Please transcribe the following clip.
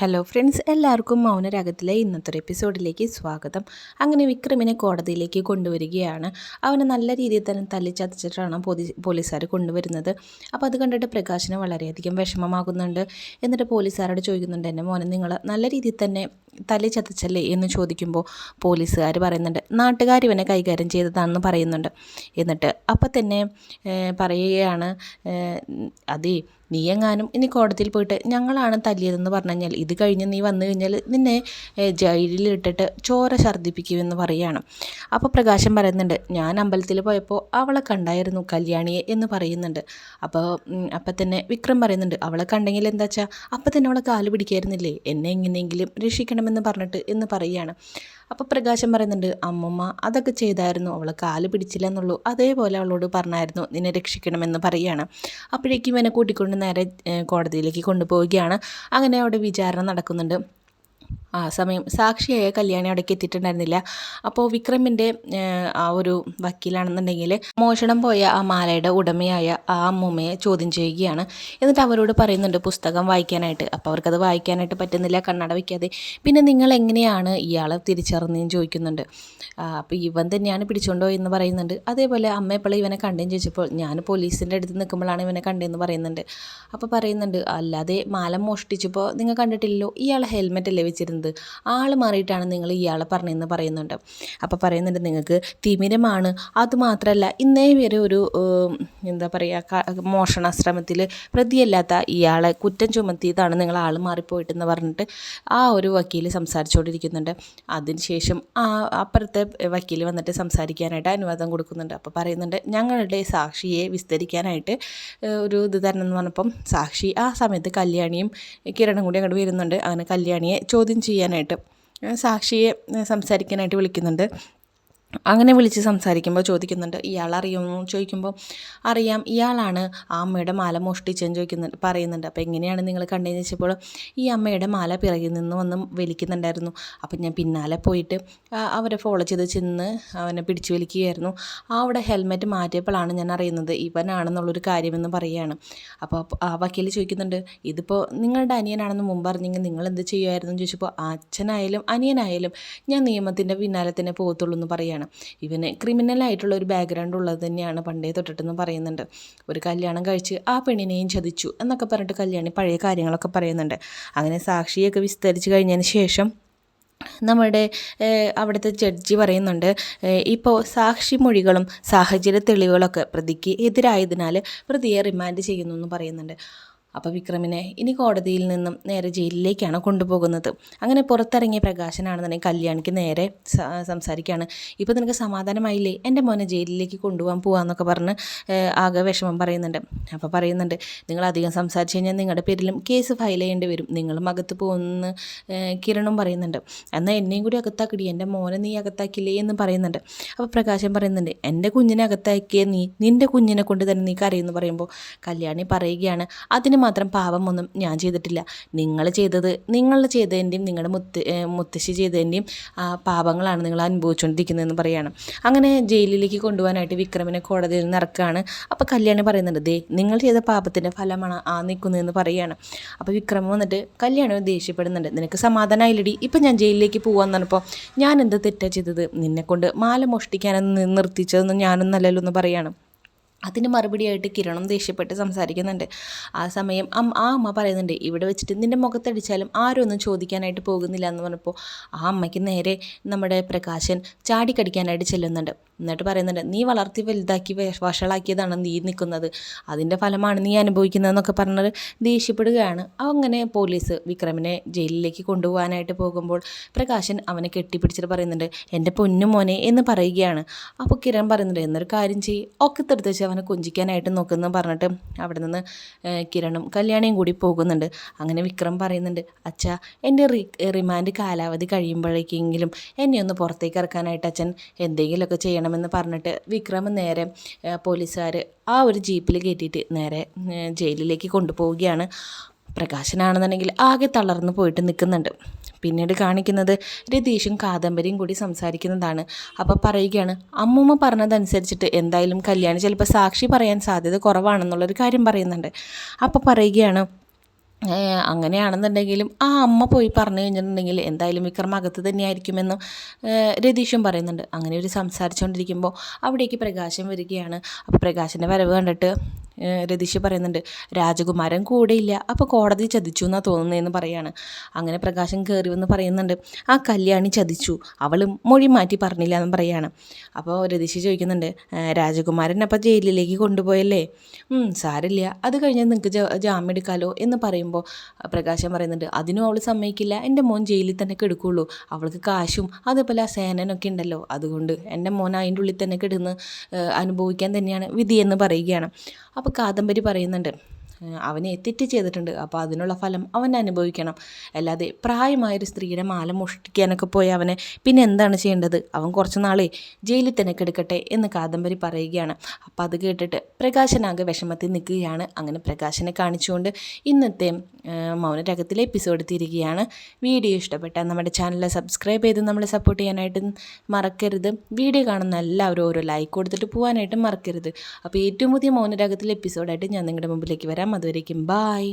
Hello friends എല്ലാവർക്കും മൗനരാഗത്തിലെ ഇന്നത്തെ എപ്പിസോഡിലേക്ക് സ്വാഗതം. അങ്ങനെ വിക്രമിനെ കോടതിയിലേക്ക് കൊണ്ടുവരികയാണ്. അവനെ നല്ല രീതിയിൽ തന്നെ തല്ലിച്ചതച്ചിട്ടാണ് പോലീ പോലീസുകാർ കൊണ്ടുവരുന്നത്. അപ്പോൾ അത് കണ്ടിട്ട് പ്രകാശിന് വളരെയധികം വിഷമമാകുന്നുണ്ട്. എന്നിട്ട് പോലീസുകാരോട് ചോദിക്കുന്നുണ്ട് എന്റെ മോനെ നിങ്ങൾ നല്ല രീതിയിൽ തന്നെ തല്ലി ചതച്ചല്ലേ എന്ന് ചോദിക്കുമ്പോൾ പോലീസുകാർ പറയുന്നുണ്ട് നാട്ടുകാർ ഇവനെ കൈകാര്യം ചെയ്തതാണെന്ന് പറയുന്നുണ്ട്. എന്നിട്ട് അപ്പം തന്നെ പറയുകയാണ് അതേ നീ എങ്ങാനും ഇനി കോടതിയിൽ പോയിട്ട് ഞങ്ങളാണ് തല്ലിയതെന്ന് പറഞ്ഞു കഴിഞ്ഞാൽ ഇത് കഴിഞ്ഞ് നീ വന്നു കഴിഞ്ഞാൽ നിന്നെ ജയിലിലിട്ടിട്ട് ചോര ഛർദ്ദിപ്പിക്കുമെന്ന് പറയുകയാണ്. അപ്പോൾ പ്രകാശം പറയുന്നുണ്ട് ഞാൻ അമ്പലത്തിൽ പോയപ്പോൾ അവളെ കണ്ടായിരുന്നു കല്യാണിയെ എന്ന് പറയുന്നുണ്ട്. അപ്പോൾ അപ്പം തന്നെ വിക്രം പറയുന്നുണ്ട് അവളെ കണ്ടെങ്കിൽ എന്താ വെച്ചാൽ അപ്പം തന്നെ അവളെ കാൽ പിടിക്കായിരുന്നില്ലേ? എന്നെ എങ്ങനെയെങ്കിലും രക്ഷിക്കണമെന്ന് പറഞ്ഞിട്ട് എന്ന് പറയുകയാണ്. അപ്പോൾ പ്രകാശം പറയുന്നുണ്ട് അമ്മമ്മ അതൊക്കെ ചെയ്തായിരുന്നു. അവളെ കാൽ പിടിച്ചില്ല എന്നുള്ളൂ അതേപോലെ അവളോട് പറഞ്ഞായിരുന്നു നിന്നെ രക്ഷിക്കണമെന്ന് പറയുകയാണ്. അപ്പോഴേക്കും എന്നെ കൂട്ടിക്കൊണ്ട് നേരെ കോടതിയിലേക്ക് കൊണ്ടുപോവുകയാണ്. അങ്ങനെ അവിടെ വിചാരണ നടക്കുന്നുണ്ട്. ആ സമയം സാക്ഷിയായ കല്യാണി അവിടേക്ക് എത്തിയിട്ടുണ്ടായിരുന്നില്ല. അപ്പോൾ വിക്രമിന്റെ ആ ഒരു വക്കീലാണെന്നുണ്ടെങ്കിൽ മോഷണം പോയ ആ മാലയുടെ ഉടമയായ ആ അമ്മൂമ്മയെ ചോദ്യം ചെയ്യുകയാണ്. എന്നിട്ട് അവരോട് പറയുന്നുണ്ട് പുസ്തകം വായിക്കാനായിട്ട്. അപ്പോൾ അവർക്കത് വായിക്കാനായിട്ട് പറ്റുന്നില്ല കണ്ണട വയ്ക്കാതെ പിന്നെ നിങ്ങൾ എങ്ങനെയാണ് ഇയാളെ തിരിച്ചറിഞ്ഞെന്ന് ചോദിക്കുന്നുണ്ട്. അപ്പോൾ ഇവൻ തന്നെയാണ് പിടിച്ചോണ്ടോ എന്ന് പറയുന്നുണ്ട്. അതേപോലെ അമ്മ ഇവനെ കണ്ടേന്ന് ചോദിച്ചപ്പോൾ ഞാൻ പോലീസിന്റെ അടുത്ത് നിൽക്കുമ്പോഴാണ് ഇവനെ കണ്ടതെന്ന് പറയുന്നുണ്ട്. അപ്പോൾ പറയുന്നുണ്ട് അല്ലാതെ മാല മോഷ്ടിച്ചപ്പോൾ നിങ്ങൾ കണ്ടിട്ടില്ലല്ലോ ഇയാൾ ഹെൽമെറ്റ് അല്ലേ വെച്ചിരുന്നത്? ആൾ മാറിയിട്ടാണ് നിങ്ങൾ ഇയാളെ പറഞ്ഞതെന്ന് പറയുന്നുണ്ട്. അപ്പോൾ പറയുന്നുണ്ട് നിങ്ങൾക്ക് തിമിരമാണ്. അതുമാത്രമല്ല ഇന്നേ വരെ ഒരു എന്താ പറയുക മോഷണ ശ്രമത്തിൽ പ്രതിയല്ലാത്ത ഇയാളെ കുറ്റം ചുമത്തിയതാണ് നിങ്ങൾ ആൾ മാറിപ്പോയിട്ടെന്ന് പറഞ്ഞിട്ട് ആ ഒരു വക്കീൽ സംസാരിച്ചുകൊണ്ടിരിക്കുന്നുണ്ട് അതിനുശേഷം ആ അപ്പുറത്തെ വക്കീൽ വന്നിട്ട് സംസാരിക്കാനായിട്ട് അനുവാദം കൊടുക്കുന്നുണ്ട്. അപ്പോൾ പറയുന്നുണ്ട് ഞങ്ങളുടെ സാക്ഷിയെ വിസ്തരിക്കാനായിട്ട് ഒരു ഇത് തരണം എന്ന് പറഞ്ഞപ്പം സാക്ഷി ആ സമയത്ത് കല്യാണിയും കിരണും കൂടി അങ്ങോട്ട് വരുന്നുണ്ട്. അങ്ങനെ കല്യാണിയെ ചോദ്യം ചെയ്യാനായിട്ട്. സാക്ഷിയെ സംസാരിക്കാനായിട്ട് വിളിക്കുന്നുണ്ട്. അങ്ങനെ വിളിച്ച് സംസാരിക്കുമ്പോൾ ചോദിക്കുന്നുണ്ട് ഇയാൾ അറിയുമോ? ചോദിക്കുമ്പോൾ അറിയാം ഇയാളാണ്. ആ അമ്മയുടെ മാല മോഷ്ടിച്ചെന്ന് ചോദിക്കുന്നുണ്ട് പറയുന്നുണ്ട് അപ്പോൾ എങ്ങനെയാണ് നിങ്ങൾ കണ്ടതെന്ന് വെച്ചപ്പോൾ ഈ അമ്മയുടെ മാല പിറകിൽ നിന്ന് വന്ന് വലിക്കുന്നുണ്ടായിരുന്നു. അപ്പോൾ ഞാൻ പിന്നാലെ പോയിട്ട് അവരെ ഫോളോ ചെയ്ത് ചെന്ന് അവനെ പിടിച്ചു വലിക്കുകയായിരുന്നു. ആ അവിടെ ഹെൽമെറ്റ് മാറ്റിയപ്പോഴാണ് ഞാൻ അറിയുന്നത് ഇവനാണെന്നുള്ളൊരു കാര്യമെന്ന് പറയുകയാണ്. അപ്പോൾ ആ വക്കീൽ ചോദിക്കുന്നുണ്ട് ഇതിപ്പോൾ നിങ്ങളുടെ അനിയനാണെന്ന് മുമ്പ് അറിഞ്ഞെങ്കിൽ നിങ്ങൾ എന്ത് ചെയ്യുമായിരുന്നു? ചോദിച്ചപ്പോൾ അച്ഛനായാലും അനിയനായാലും ഞാൻ നിയമത്തിന്റെ പിന്നാലെ തന്നെ പോകത്തുള്ളൂ എന്ന് പറയുകയാണ്. തന്നെയാണ്. ഇവന് ക്രിമിനലായിട്ടുള്ള ഒരു ബാക്ക്ഗ്രൗണ്ട് ഉള്ളത് തന്നെയാണ് പണ്ടേ തൊട്ടിട്ടെന്ന് പറയുന്നുണ്ട്. ഒരു കല്യാണം കഴിച്ച് ആ പെണ്ണിനെയും ചതിച്ചു എന്നൊക്കെ പറഞ്ഞിട്ട് കല്യാണി പഴയ കാര്യങ്ങളൊക്കെ പറയുന്നുണ്ട്. അങ്ങനെ സാക്ഷിയൊക്കെ വിസ്തരിച്ച് കഴിഞ്ഞതിന് ശേഷം നമ്മുടെ അവിടുത്തെ ജഡ്ജി പറയുന്നുണ്ട് ഇപ്പോൾ സാക്ഷി മൊഴികളും സാഹചര്യ തെളിവുകളൊക്കെ പ്രതിക്ക് എതിരായതിനാൽ പ്രതിയെ റിമാൻഡ് ചെയ്യുന്നു എന്ന് പറയുന്നുണ്ട്. അപ്പോൾ വിക്രമിനെ ഇനി കോടതിയിൽ നിന്നും നേരെ ജയിലിലേക്കാണ് കൊണ്ടുപോകുന്നത്. അങ്ങനെ പുറത്തിറങ്ങിയ പ്രകാശനാണെന്നുണ്ടെങ്കിൽ കല്യാണിക്ക് നേരെ സംസാരിക്കുകയാണ്. ഇപ്പോൾ നിനക്ക് സമാധാനമായില്ലേ? എന്റെ മോനെ ജയിലിലേക്ക് കൊണ്ടുപോകാൻ പോകാമെന്നൊക്കെ പറഞ്ഞ് ആകെ വിഷമം പറയുന്നുണ്ട്. അപ്പോൾ പറയുന്നുണ്ട് നിങ്ങൾ അധികം സംസാരിച്ച് കഴിഞ്ഞാൽ നിങ്ങളുടെ പേരിലും കേസ് ഫയൽ ചെയ്യേണ്ടി വരും. നിങ്ങളും അകത്ത് പോകുന്ന കിരണും പറയുന്നുണ്ട്. എന്നാൽ എന്നെയും കൂടി അകത്താക്കിടി. എന്റെ മോനെ നീ അകത്താക്കില്ലേ? എന്ന് പറയുന്നുണ്ട്. അപ്പോൾ പ്രകാശൻ പറയുന്നുണ്ട് എന്റെ കുഞ്ഞിനെ അകത്താക്കിയ നീ. നിന്റെ കുഞ്ഞിനെ കൊണ്ട് തന്നെ നീ കരയെന്ന് പറയുമ്പോൾ കല്യാണി പറയുകയാണ്. അതിന് മാത്രം പാവമൊന്നും ഞാൻ ചെയ്തിട്ടില്ല. നിങ്ങൾ ചെയ്തത് നിങ്ങൾ ചെയ്തതിന്റെയും നിങ്ങളുടെ മുത്ത് മുത്തശ്ശി ചെയ്തതിന്റെയും പാപങ്ങളാണ് നിങ്ങൾ അനുഭവിച്ചുകൊണ്ടിരിക്കുന്നതെന്ന് പറയുകയാണ് അങ്ങനെ ജയിലിലേക്ക് കൊണ്ടുപോകാനായിട്ട് വിക്രമിനെ കോടതിയിൽ നിന്ന് ഇറക്കുകയാണ്. അപ്പോൾ കല്യാണി പറയുന്നുണ്ട് ദേ നിങ്ങൾ ചെയ്ത പാപത്തിന്റെ ഫലമാണ് ആ നിൽക്കുന്നതെന്ന് പറയുകയാണ് അപ്പോൾ വിക്രമം വന്നിട്ട് കല്യാണം ദേഷ്യപ്പെടുന്നുണ്ട്. നിനക്ക് സമാധാനമായില്ലടി. ഇപ്പം ഞാൻ ജയിലിലേക്ക് പോകാമെന്ന് പറഞ്ഞപ്പോൾ ഞാൻ എന്ത് തെറ്റാ ചെയ്തത്? നിന്നെക്കൊണ്ട് മാല മോഷ്ടിക്കാനെന്ന് നിർത്തിച്ചതെന്ന് ഞാനൊന്നല്ലല്ലോ എന്ന് പറയുകയാണ് അതിന് മറുപടിയായിട്ട് കിരണം ദേഷ്യപ്പെട്ട് സംസാരിക്കുന്നുണ്ട്. ആ സമയം ആ അമ്മ പറയുന്നുണ്ട് ഇവിടെ വെച്ചിട്ട് നിന്റെ മുഖത്തടിച്ചാലും ആരും ഒന്നും ചോദിക്കാനായിട്ട് പോകുന്നില്ല എന്ന് പറഞ്ഞപ്പോൾ ആ അമ്മയ്ക്ക് നേരെ നമ്മുടെ പ്രകാശൻ ചാടിക്കടിക്കാനായിട്ട് ചെല്ലുന്നുണ്ട്. എന്നിട്ട് പറയുന്നുണ്ട് നീ വളർത്തി വലുതാക്കി വഷളാക്കിയതാണ് നീ നിൽക്കുന്നത്. അതിന്റെ ഫലമാണ് നീ അനുഭവിക്കുന്നതെന്നൊക്കെ പറഞ്ഞത് ദേഷ്യപ്പെടുകയാണ്. അങ്ങനെ പോലീസ് വിക്രമിനെ ജയിലിലേക്ക് കൊണ്ടുപോകാനായിട്ട് പോകുമ്പോൾ പ്രകാശൻ അവനെ കെട്ടിപ്പിടിച്ചിട്ട് പറയുന്നുണ്ട് എന്റെ പൊന്നു മോനെ എന്ന് പറയുകയാണ്. അപ്പോൾ കിരൺ പറയുന്നുണ്ട് എന്നൊരു കാര്യം ചെയ്യ്. ഒക്കെ തെടുത്ത് അവനെ കൊഞ്ചിക്കാനായിട്ട് നോക്കുന്ന പറഞ്ഞിട്ട് അവിടെ നിന്ന് കിരണും കല്യാണിയും കൂടി പോകുന്നുണ്ട്. അങ്ങനെ വിക്രം പറയുന്നുണ്ട് അച്ഛാ എന്റെ റി റിമാൻഡ് കാലാവധി കഴിയുമ്പോഴേക്കെങ്കിലും എന്നെ ഒന്ന് പുറത്തേക്ക് ഇറക്കാനായിട്ട് അച്ഛൻ എന്തെങ്കിലുമൊക്കെ ചെയ്യണമെന്ന് പറഞ്ഞിട്ട് വിക്രം നേരെ പോലീസുകാർ ആ ഒരു ജീപ്പിൽ കയറ്റിയിട്ട് നേരെ ജയിലിലേക്ക് കൊണ്ടുപോവുകയാണ്. പ്രകാശനാണെന്നുണ്ടെങ്കിൽ ആകെ തളർന്നു പോയിട്ട് നിൽക്കുന്നുണ്ട്. പിന്നീട് കാണിക്കുന്നത് രതീഷും കാദംബരിയും കൂടി സംസാരിക്കുന്നതാണ്. അപ്പോൾ പറയുകയാണ് അമ്മൂമ്മ പറഞ്ഞതനുസരിച്ചിട്ട് എന്തായാലും കല്യാണി ചിലപ്പോൾ സാക്ഷി പറയാൻ സാധ്യത കുറവാണെന്നുള്ളൊരു കാര്യം പറയുന്നുണ്ട്. അപ്പോൾ പറയുകയാണ് അങ്ങനെയാണെന്നുണ്ടെങ്കിലും ആ അമ്മ പോയി പറഞ്ഞു കഴിഞ്ഞിട്ടുണ്ടെങ്കിൽ എന്തായാലും വിക്രം അകത്ത് തന്നെയായിരിക്കുമെന്നും രതീഷും പറയുന്നുണ്ട്. അങ്ങനെ ഒരു സംസാരിച്ചുകൊണ്ടിരിക്കുമ്പോൾ അവിടേക്ക് പ്രകാശം വരികയാണ്. അപ്പോൾ പ്രകാശിന്റെ വരവ് കണ്ടിട്ട് രതീഷ് പറയുന്നുണ്ട് രാജകുമാരൻ കൂടെയില്ല അപ്പോൾ കോടതി ചതിച്ചു എന്നാണ് തോന്നുന്നതെന്ന് പറയാണ്. അങ്ങനെ പ്രകാശം കയറി വന്ന് പറയുന്നുണ്ട് ആ കല്യാണി ചതിച്ചു അവൾ മൊഴി മാറ്റി പറഞ്ഞില്ല എന്ന് പറയാണ്. അപ്പോൾ രതീഷ് ചോദിക്കുന്നുണ്ട് "ഏഹ് രാജകുമാരൻ അപ്പോൾ ജയിലിലേക്ക് കൊണ്ടുപോയല്ലേ? സാരില്ല അത് കഴിഞ്ഞാൽ നിങ്ങൾക്ക് ജാമ്യം എടുക്കാമല്ലോ എന്ന് പറയുമ്പോൾ പ്രകാശം പറയുന്നുണ്ട് അതിനും അവൾ സമ്മതിക്കില്ല എന്റെ മോൻ ജയിലിൽ തന്നെ കിടക്കുള്ളൂ അവൾക്ക് കാശും അതേപോലെ ആ സേനനൊക്കെ ഉണ്ടല്ലോ അതുകൊണ്ട് എന്റെ മോൻ അതിന്റെ ഉള്ളിൽ തന്നെ കിടന്ന് അനുഭവിക്കാൻ തന്നെയാണ് വിധിയെന്ന് പറയുകയാണ്. അപ്പോൾ കാദംബരി പറയുന്നുണ്ട്. അവനെ തെറ്റ് ചെയ്തിട്ടുണ്ട്. അപ്പോൾ അതിനുള്ള ഫലം അവൻ അനുഭവിക്കണം. അല്ലാതെ പ്രായമായൊരു സ്ത്രീയുടെ മാല മോഷ്ടിക്കാനൊക്കെ പോയി അവനെ പിന്നെ എന്താണ് ചെയ്യേണ്ടത്? അവൻ കുറച്ച് നാളെ ജയിലിൽ തന്നെ കിടക്കട്ടെ എന്ന് കാദംബരി പറയുകയാണ്. അപ്പോൾ അത് കേട്ടിട്ട് പ്രകാശനാകെ വിഷമത്തിൽ നിൽക്കുകയാണ്. അങ്ങനെ പ്രകാശനെ കാണിച്ചുകൊണ്ട് ഇന്നത്തെ മൗനരകത്തിലെ എപ്പിസോഡ് തിരികെയാണ്. വീഡിയോ ഇഷ്ടപ്പെട്ടാൽ നമ്മുടെ ചാനൽ സബ്സ്ക്രൈബ് ചെയ്ത് നമ്മളെ സപ്പോർട്ട് ചെയ്യാനായിട്ട് മറക്കരുത്. വീഡിയോ കാണുന്ന എല്ലാവരും ഓരോ ലൈക്ക് കൊടുത്തിട്ട് പോകാനായിട്ട് മറക്കരുത്. അപ്പോൾ ഏറ്റവും പുതിയ മൗനരാഗത്തിലെ എപ്പിസോഡായിട്ട് ഞാൻ നിങ്ങളുടെ മുമ്പിലേക്ക് വരാം. അതുവരേക്കും ബായ്